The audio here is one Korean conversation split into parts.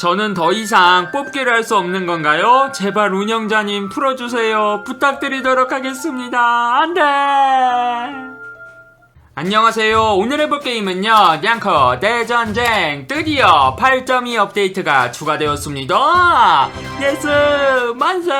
저는 더 이상 뽑기를 할 수 없는 건가요? 제발 운영자님 풀어주세요. 부탁드리도록 하겠습니다. 안 돼! 안녕하세요. 오늘 해볼 게임은요, 냥커 대전쟁 드디어 8.2 업데이트가 추가되었습니다. 예스! 만세!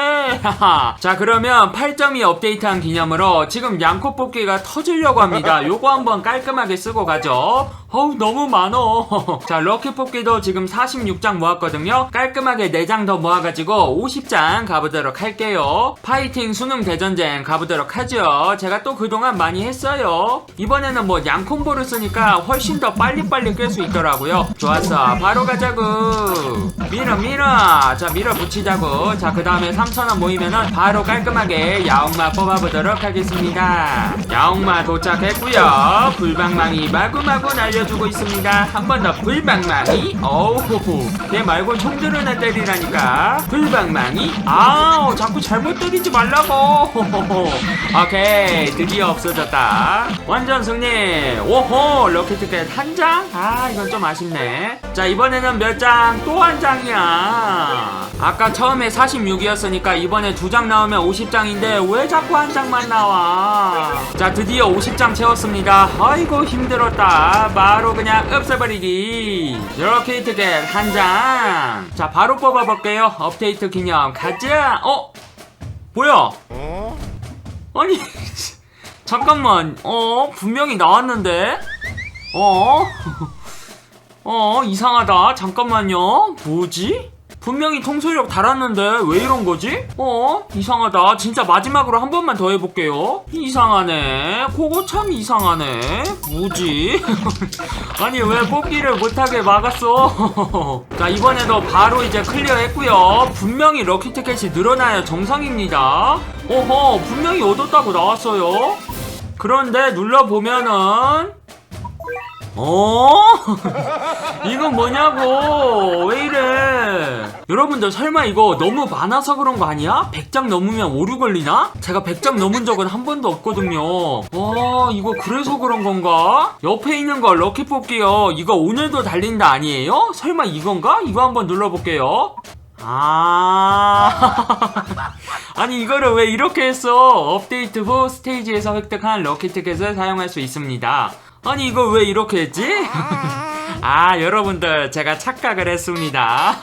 자, 그러면 8.2 업데이트한 기념으로 지금 양코 뽑기가 터지려고 합니다. 요거 한번 깔끔하게 쓰고 가죠. 어우, 너무 많어. 자, 럭키 뽑기도 지금 46장 모았거든요. 깔끔하게 4장 더 모아가지고 50장 가보도록 할게요. 파이팅 수능 대전쟁 가보도록 하죠. 제가 또 그동안 많이 했어요. 이번에는 뭐 양콤보를 쓰니까 훨씬 더 빨리빨리 깰 수 있더라고요. 좋았어. 바로 가자고. 밀어, 밀어. 자, 밀어 붙이자고. 자, 그 다음에 3,000원 모이면은 바로 깔끔하게 야옹마 뽑아보도록 하겠습니다. 야옹마 도착했고요. 불방망이 마구마구 날려 주고 있습니다. 한 번 더 불방망이. 어우, 얘 말고 총 들은 애 때리라니까. 불방망이. 아우, 자꾸 잘못 때리지 말라고. 오케이, 드디어 없어졌다. 완전 승리. 오호, 럭키티켓 한 장? 아, 이건 좀 아쉽네. 자, 이번에는 몇 장? 또 한 장이야. 아까 처음에 46이었으니까 이번에 두 장 나오면 50장인데 왜 자꾸 한 장만 나와? 자, 드디어 50장 채웠습니다. 아이고, 힘들었다. 바로 그냥 없애버리기. 럭키티켓 한 장. 자, 바로 뽑아볼게요. 업데이트 기념. 가자. 어? 뭐야? 아니 잠깐만 어 분명히 나왔는데 어? 어 이상하다 잠깐만요 뭐지? 분명히 통솔력 달았는데 왜 이런 거지? 어? 이상하다 진짜 마지막으로 한 번만 더 해볼게요 이상하네 그거 참 이상하네 뭐지? 아니 왜 뽑기를 못하게 막았어 자 이번에도 바로 이제 클리어 했고요 분명히 럭키 티켓이 늘어나야 정상입니다 어허 분명히 얻었다고 나왔어요 그런데 눌러보면은 어? 이건 뭐냐고 왜 이래 여러분들 설마 이거 너무 많아서 그런 거 아니야? 100장 넘으면 오류 걸리나? 제가 100장 넘은 적은 한 번도 없거든요 와 이거 그래서 그런 건가? 옆에 있는 거 럭키 뽑기요 이거 오늘도 달린다 아니에요? 설마 이건가? 이거 한번 눌러볼게요 아 아니 이거를 왜 이렇게 했어 업데이트 후 스테이지에서 획득한 럭키 티켓을 사용할 수 있습니다 아니 이걸 왜 이렇게 했지? 아 여러분들 제가 착각을 했습니다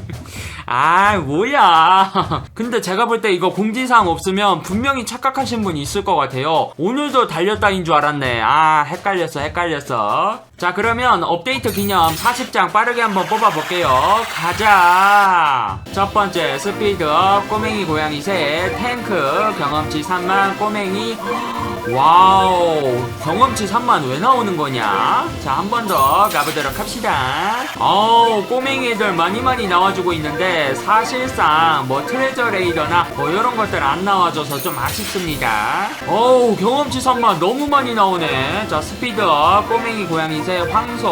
아 뭐야. 근데 제가 볼 때 이거 공지사항 없으면 분명히 착각하신 분 있을 것 같아요. 오늘도 달렸다인 줄 알았네. 아 헷갈렸어 헷갈렸어. 자 그러면 업데이트 기념 40장 빠르게 한번 뽑아볼게요. 가자. 첫 번째 스피드업 꼬맹이 고양이 셋 탱크 경험치 3만 꼬맹이. 와우 경험치 3만 왜 나오는 거냐? 자 한 번 더 가보도록 합시다. 어우 꼬맹이 애들 많이 많이 나와주고 있는데 사실상 뭐 트레저 레이더나 뭐 이런 것들 안 나와줘서 좀 아쉽습니다. 어우 경험치 3만 너무 많이 나오네. 자 스피드업 꼬맹이 고양이 새 황소.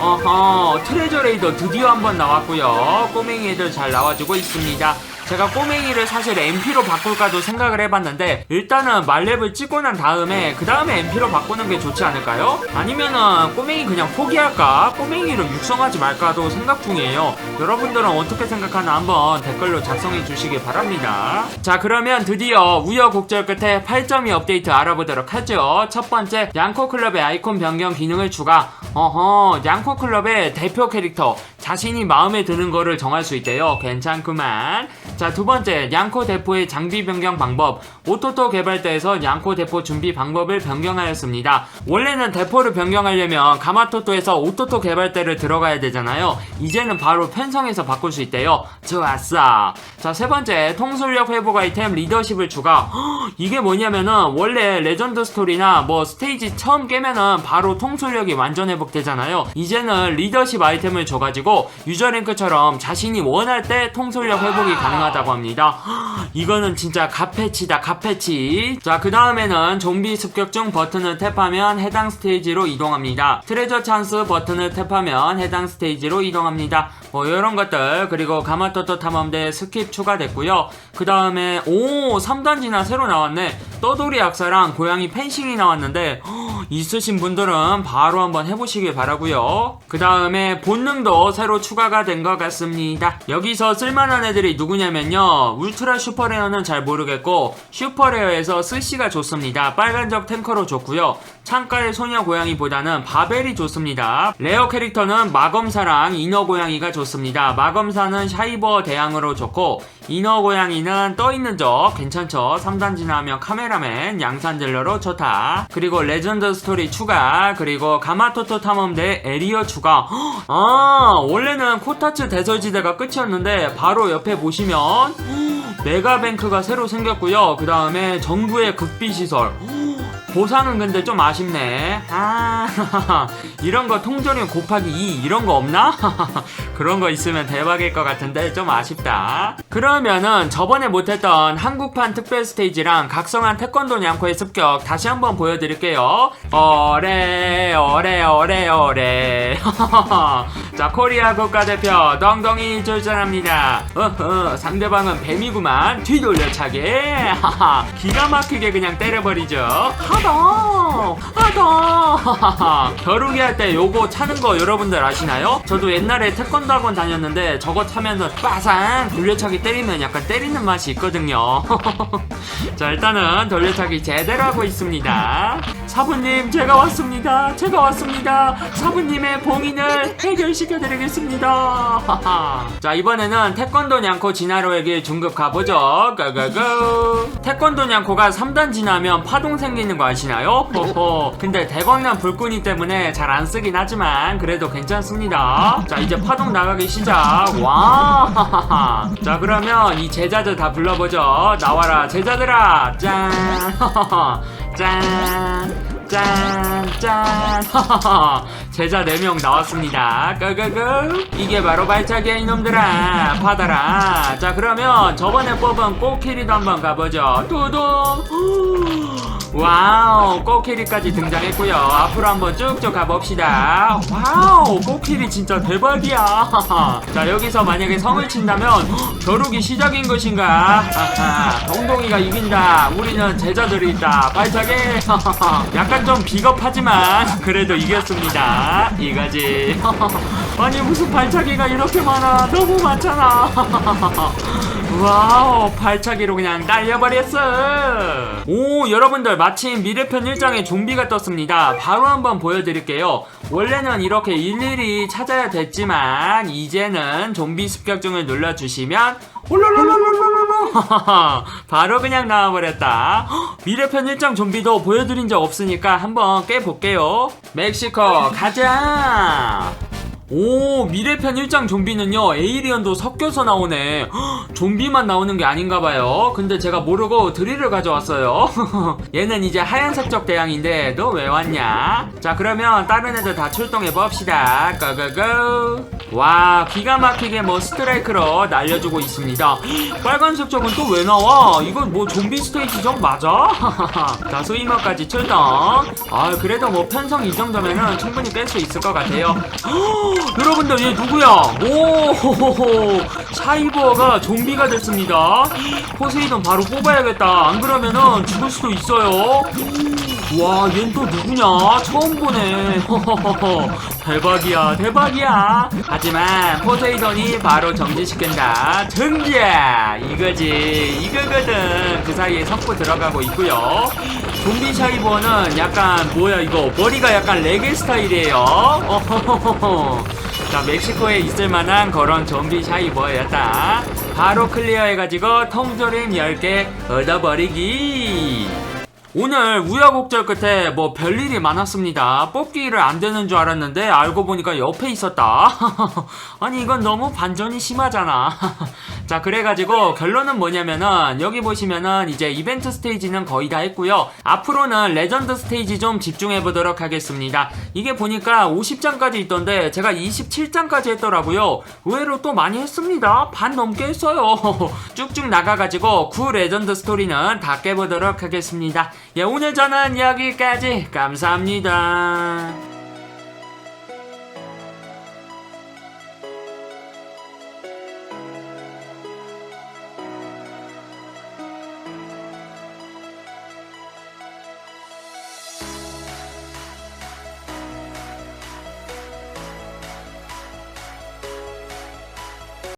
어허 트레저 레이더 드디어 한번 나왔고요. 꼬맹이 애들 잘 나와주고 있습니다 제가 꼬맹이를 사실 MP로 바꿀까도 생각을 해봤는데 일단은 말렙을 찍고 난 다음에 그 다음에 MP로 바꾸는 게 좋지 않을까요? 아니면은 꼬맹이 그냥 포기할까? 꼬맹이를 육성하지 말까도 생각 중이에요. 여러분들은 어떻게 생각하나 한번 댓글로 작성해 주시기 바랍니다. 자 그러면 드디어 우여곡절 끝에 8.2 업데이트 알아보도록 하죠. 첫 번째 양코 클럽의 아이콘 변경 기능을 추가. 어허 양코 클럽의 대표 캐릭터 자신이 마음에 드는 거를 정할 수 있대요. 괜찮구만. 자, 두 번째, 양코 대포의 장비 변경 방법. 오토토 개발대에서 양코 대포 준비 방법을 변경하였습니다. 원래는 대포를 변경하려면 가마토토에서 오토토 개발대를 들어가야 되잖아요. 이제는 바로 편성해서 바꿀 수 있대요. 좋았어. 자, 세 번째, 통솔력 회복 아이템 리더십을 추가. 헉, 이게 뭐냐면은, 원래 레전드 스토리나 뭐 스테이지 처음 깨면은 바로 통솔력이 완전 회복되잖아요. 이제는 리더십 아이템을 줘가지고 유저 랭크처럼 자신이 원할 때 통솔력 회복이 가능하다. 가능하다고 합니다. 이거는 진짜 갓패치다 갓 패치. 자, 그 다음에는 좀비 습격 중 버튼을 탭하면 해당 스테이지로 이동합니다. 트레저 찬스 버튼을 탭하면 해당 스테이지로 이동합니다. 뭐 이런 것들 그리고 가마토토 탐험대 스킵 추가됐고요. 그 다음에 오 3단지나 새로 나왔네. 떠돌이 약사랑 고양이 펜싱이 나왔는데 허, 있으신 분들은 바로 한번 해보시길 바라고요. 그 다음에 본능도 새로 추가가 된 것 같습니다. 여기서 쓸만한 애들이 누구냐면요. 울트라 슈퍼레어는 잘 모르겠고 슈 퍼레어에서 스시가 좋습니다. 빨간 적 탱커로 좋고요. 창가의 소녀 고양이보다는 바벨이 좋습니다. 레어 캐릭터는 마검사랑 이너 고양이가 좋습니다. 마검사는 샤이버 대항으로 좋고 이너 고양이는 떠있는 적 괜찮죠. 3단지 나오면 카메라맨 양산딜러로 좋다. 그리고 레전드 스토리 추가 그리고 가마토토 탐험 대 에리어 추가 헉, 아 원래는 코타츠 대설지대가 끝이었는데 바로 옆에 보시면 헉, 메가뱅크가 새로 생겼고요. 그 다음에 정부의 극비 시설 보상은 근데 좀 아쉽네. 아, 이런 거 통조림 곱하기 2 이런 거 없나? 그런 거 있으면 대박일 것 같은데 좀 아쉽다. 그러면은 저번에 못했던 한국판 특별 스테이지랑 각성한 태권도 냥코의 습격 다시 한번 보여드릴게요. 어레, 어레, 어레, 어레. 자, 코리아 국가대표 덩덩이 출전합니다. 어허, 상대방은 뱀이구만. 뒤돌려차기. 하하, 기가 막히게 그냥 때려버리죠. 하다, 하다. 겨루기 할 때 요거 차는 거 여러분들 아시나요? 저도 옛날에 태권도 학원 다녔는데 저거 타면은 빠상 돌려차기 때리면 약간 때리는 맛이 있거든요. 자, 일단은 돌려차기 제대로 하고 있습니다. 사부님, 제가 왔습니다. 제가 왔습니다. 사부님의 봉인을 해결시 켜드리겠습니다. 자, 이번에는 태권도 냥코 진화로에게 중급 가보죠. 고고고. 태권도 냥코가 3단 지나면 파동 생기는 거 아시나요? 호호. 근데 대광난 불꾼이 때문에 잘 안 쓰긴 하지만 그래도 괜찮습니다. 자, 이제 파동 나가기 시작. 와. 자, 그러면 이 제자들 다 불러보죠. 나와라, 제자들아. 짠. 짠. 짠, 짠. 제자 4명 나왔습니다. 고고고. 이게 바로 발차기야, 이놈들아. 받아라. 자, 그러면 저번에 뽑은 꽃키리도 한번 가보죠. 두둥. 와우, 꽃키리까지 등장했고요. 앞으로 한번 쭉쭉 가봅시다. 와우, 꽃키리 진짜 대박이야. 자, 여기서 만약에 성을 친다면 겨루기 시작인 것인가? 아하, 동동이가 이긴다. 우리는 제자들이 있다. 발차기. 약간 좀 비겁하지만 그래도 이겼습니다. 이거지. 아니 무슨 발차기가 이렇게 많아? 너무 많잖아. 와우 발차기로 그냥 날려버렸어. 오 여러분들 마침 미래편 1장에 좀비가 떴습니다. 바로 한번 보여드릴게요. 원래는 이렇게 일일이 찾아야 됐지만 이제는 좀비 습격증을 눌러주시면 바로 그냥 나와버렸다. 헉, 미래편 1장 좀비도 보여드린 적 없으니까 한번 깨볼게요. 멕시코 가자 오 미래편 1장 좀비는요 에이리언도 섞여서 나오네. 헉, 좀비만 나오는 게 아닌가봐요. 근데 제가 모르고 드릴을 가져왔어요. 얘는 이제 하얀색적 대왕인데 너 왜 왔냐? 자 그러면 다른 애들 다 출동해 봅시다. 고고고 와 기가 막히게 뭐 스트라이크로 날려주고 있습니다 헉, 빨간색 적은 또 왜 나와 이건 뭐 좀비 스테이지 적 맞아? 자 스위머까지 출동 아 그래도 뭐 편성 이 정도면은 충분히 깰수 있을 것 같아요 헉, 여러분들 얘 누구야? 오 사이버가 좀비가 됐습니다. 포세이돈 바로 뽑아야겠다. 안 그러면은 죽을 수도 있어요. 와, 얜 또 누구냐? 처음 보네. 대박이야, 대박이야. 하지만 포세이돈이 바로 정지시킨다. 정지! 이거지, 이거거든. 그 사이에 석고 들어가고 있고요. 좀비 샤이버는 약간 뭐야 이거 머리가 약간 레게 스타일이에요. 어허허허. 자 멕시코에 있을 만한 그런 좀비 샤이버였다. 바로 클리어해가지고 통조림 10개 얻어버리기. 오늘 우여곡절 끝에 뭐 별일이 많았습니다. 뽑기를 안 되는 줄 알았는데 알고 보니까 옆에 있었다. 아니 이건 너무 반전이 심하잖아. 자 그래가지고 결론은 뭐냐면은 여기 보시면은 이제 이벤트 스테이지는 거의 다 했고요. 앞으로는 레전드 스테이지 좀 집중해 보도록 하겠습니다. 이게 보니까 50장까지 있던데 제가 27장까지 했더라고요. 의외로 또 많이 했습니다. 반 넘게 했어요. 쭉쭉 나가가지고 구 레전드 스토리는 다 깨보도록 하겠습니다. 예, 오늘 저는 여기까지 감사합니다.